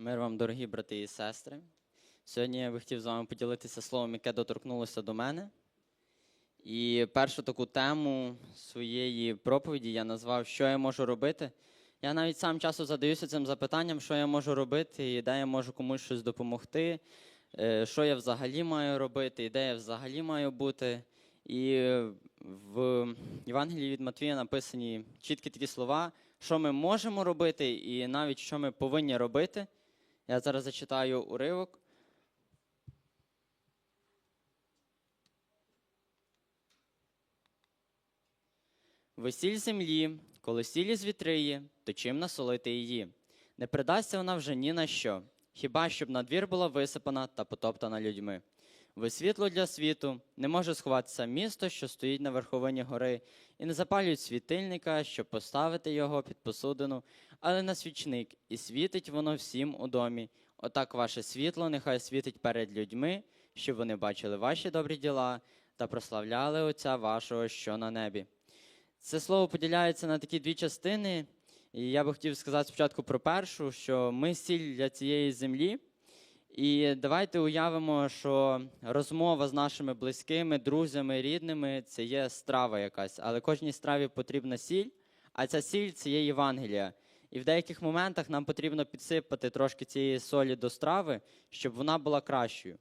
Мир вам, дорогі брати і сестри. Сьогодні я би хотів з вами поділитися словом, яке доторкнулося до мене. І першу таку тему своєї проповіді я назвав Що я можу робити. Я навіть сам часу задаюся цим запитанням, що я можу робити, і де я можу комусь щось допомогти, е, що я взагалі маю робити, і де я взагалі маю бути. І в Євангелії від Матвія написані чіткі такі слова, що ми можемо робити, і навіть що ми повинні робити. Я зараз зачитаю уривок. Ви сіль землі, коли сіль звітриє, то чим насолити її? Не придасться вона вже ні на що, хіба щоб на двір була висипана та потоптана людьми. Ви світло для світу, не може сховатися місто, що стоїть на верховині гори, і не запалюють світильника, щоб поставити його під посудину, але на свічник, і світить воно всім у домі. Отак ваше світло нехай світить перед людьми, щоб вони бачили ваші добрі діла та прославляли Отця вашого, що на небі. Це слово поділяється на такі дві частини. І я би хотів сказати спочатку про першу, що ми сіль для цієї землі. І давайте уявимо, що розмова з нашими близькими, друзями, рідними це є страва якась, але кожній страві потрібна сіль, а ця сіль це є Євангелія. І в деяких моментах нам потрібно підсипати трошки цієї солі до страви, щоб вона була кращою.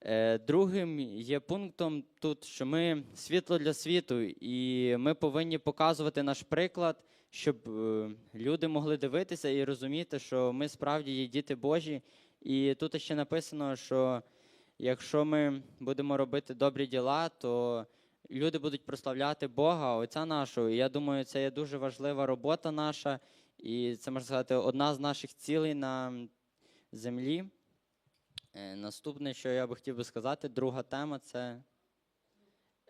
Е, Другим є пунктом тут, що ми світло для світу, і ми повинні показувати наш приклад, щоб е, люди могли дивитися і розуміти, що ми справді є діти Божі. І тут ще написано, що якщо ми будемо робити добрі діла, то люди будуть прославляти Бога, Отця нашого. І я думаю, це є дуже важлива робота наша, і це можна сказати одна з наших цілей на землі. Е, Наступне, що я би хотів би сказати, друга тема це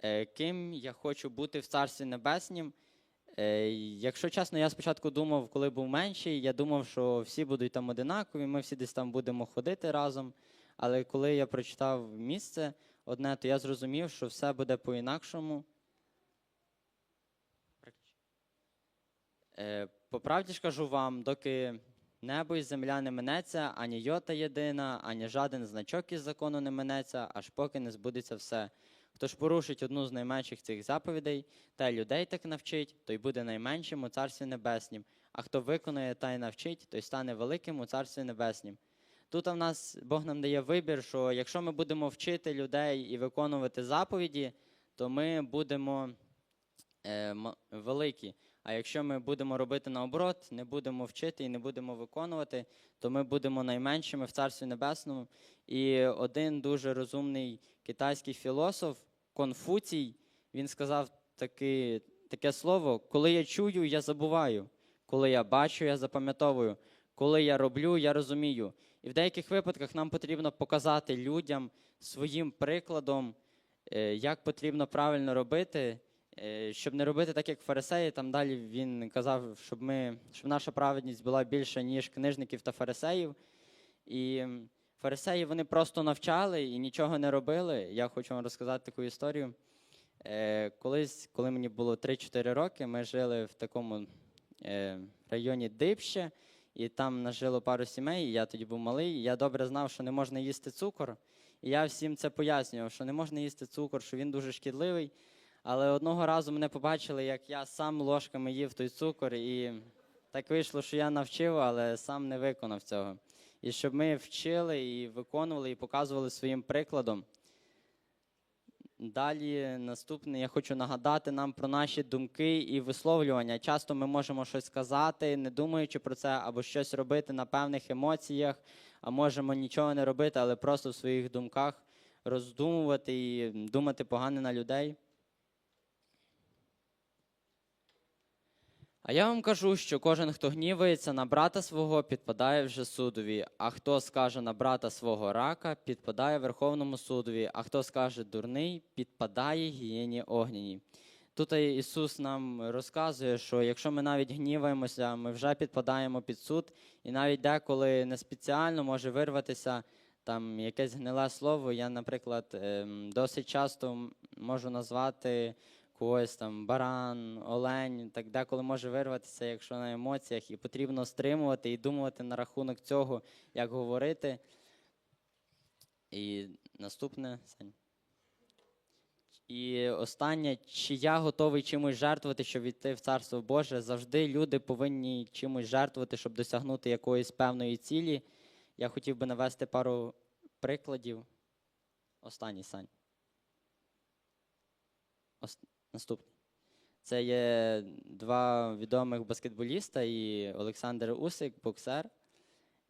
е, ким я хочу бути в Царстві Небеснім. Е, Якщо чесно, я спочатку думав, коли був менший, я думав, що всі будуть там одинакові, ми всі десь там будемо ходити разом. Але коли я прочитав місце одне, то я зрозумів, що все буде по-інакшому. Е, По правді ж кажу вам, доки небо і земля не минеться, ані йота єдина, ані жаден значок із закону не минеться, аж поки не збудеться все. Хто ж порушить одну з найменших цих заповідей, та людей так навчить, той буде найменшим у Царстві Небеснім. А хто виконує та й навчить, той стане великим у Царстві Небеснім. Тут в нас Бог нам дає вибір, що якщо ми будемо вчити людей і виконувати заповіді, то ми будемо е, великі. А якщо ми будемо робити наоборот, не будемо вчити і не будемо виконувати, то ми будемо найменшими в Царстві Небесному. І один дуже розумний китайський філософ Конфуцій, він сказав таки, таке слово: коли я чую, я забуваю, коли я бачу, я запам'ятовую, коли я роблю, я розумію. І в деяких випадках нам потрібно показати людям своїм прикладом, е, як потрібно правильно робити. Е, Щоб не робити так, як фарисеї, там далі він казав, щоб ми, щоб наша праведність була більша, ніж книжників та фарисеїв. І фарисеї вони просто навчали і нічого не робили. Я хочу вам розказати таку історію. Е, Колись, коли мені було 3-4 роки, ми жили в такому е, районі Дибще, і там нас жило пару сімей, і я тоді був малий, і я добре знав, що не можна їсти цукор. І я всім це пояснював, що не можна їсти цукор, що він дуже шкідливий. Але одного разу мене побачили, як я сам ложками їв той цукор, і так вийшло, що я навчив, але сам не виконав цього. І щоб ми вчили і виконували, і показували своїм прикладом. Далі наступне, я хочу нагадати нам про наші думки і висловлювання. Часто ми можемо щось сказати, не думаючи про це, або щось робити на певних емоціях, а можемо нічого не робити, але просто в своїх думках роздумувати і думати погане на людей. А я вам кажу, що кожен, хто гнівається на брата свого, підпадає вже судові, а хто скаже на брата свого рака, підпадає Верховному судові, а хто скаже дурний, підпадає гієні огняній. Тут Ісус нам розказує, що якщо ми навіть гніваємося, ми вже підпадаємо під суд, і навіть деколи не спеціально може вирватися там якесь гниле слово. Я, наприклад, ем, досить часто можу назвати когось там баран, олень, так деколи може вирватися, якщо на емоціях, і потрібно стримувати і думати на рахунок цього, як говорити. І наступне. І останнє, чи я готовий чимось жертвувати, щоб війти в Царство Боже. Завжди люди повинні чимось жертвувати, щоб досягнути якоїсь певної цілі. Я хотів би навести пару прикладів. Останній Сань. Наступний. Це є два відомих баскетболіста і Олександр Усик, боксер.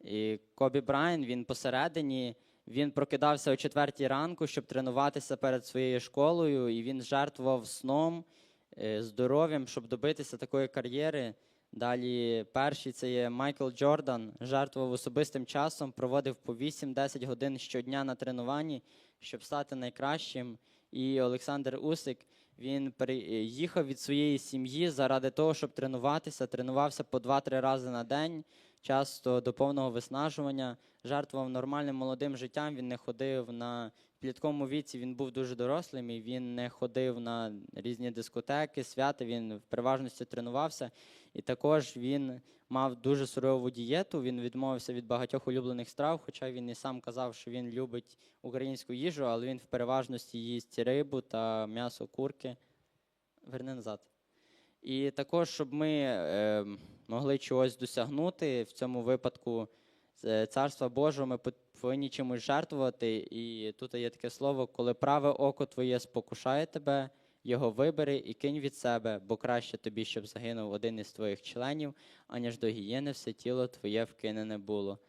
І Кобі Брайан, він посередині, він прокидався о четвертій ранку, щоб тренуватися перед своєю школою, і він жертвував сном, е, здоров'ям, щоб добитися такої кар'єри. Далі перший це є Майкл Джордан, жертвував особистим часом, проводив по 8-10 годин щодня на тренуванні, щоб стати найкращим. І Олександр Усик він переїхав від своєї сім'ї заради того, щоб тренуватися. Тренувався по 2-3 рази на день, часто до повного виснажування. Жертвував нормальним молодим життям. Він не ходив на підлітковому віці. Він був дуже дорослим і він не ходив на різні дискотеки, свята. Він в переважності тренувався. І також він мав дуже сурову дієту. Він відмовився від багатьох улюблених страв, хоча він і сам казав, що він любить українську їжу, але він в переважності їсть рибу та м'ясо курки. Верни назад. І також, щоб ми е, могли чогось досягнути в цьому випадку е, Царства Божого, ми повинні чимось жертвувати. І тут є таке слово: коли праве око твоє спокушає тебе, його вибери і кинь від себе, бо краще тобі, щоб загинув один із твоїх членів, аніж до гієни все тіло твоє вкинене було.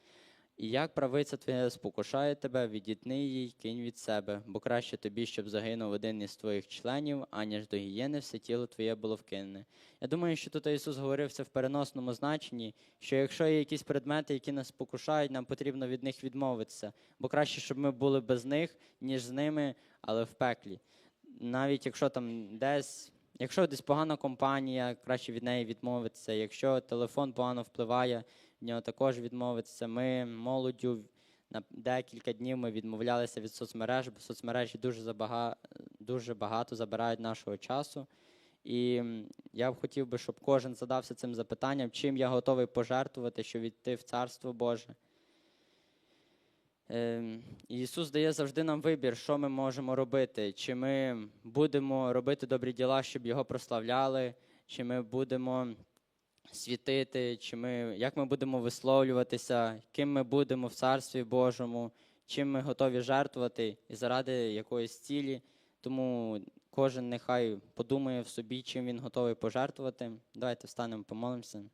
І як правиця твоя спокушає тебе, відітни їй, кинь від себе, бо краще тобі, щоб загинув один із твоїх членів, аніж до гієни все тіло твоє було вкинене. Я думаю, що тут Ісус говорив це в переносному значенні, що якщо є якісь предмети, які нас спокушають, нам потрібно від них відмовитися, бо краще, щоб ми були без них, ніж з ними, але в пеклі. Навіть якщо там десь. Якщо десь погана компанія, краще від неї відмовитися. Якщо телефон погано впливає, від нього також відмовитися. Ми молоддю на декілька днів ми відмовлялися від соцмереж, бо соцмережі дуже забага, дуже багато забирають нашого часу. І я б хотів би, щоб кожен задався цим запитанням, чим я готовий пожертвувати, щоб війти в Царство Боже. Ем, Ісус дає завжди нам вибір, що ми можемо робити. Чи ми будемо робити добрі діла, щоб Його прославляли, чи ми будемо світити, чи ми, як ми будемо висловлюватися, ким ми будемо в Царстві Божому, чим ми готові жертвувати і заради якоїсь цілі. Тому кожен нехай подумає в собі, чим він готовий пожертвувати. Давайте встанемо, помолимося.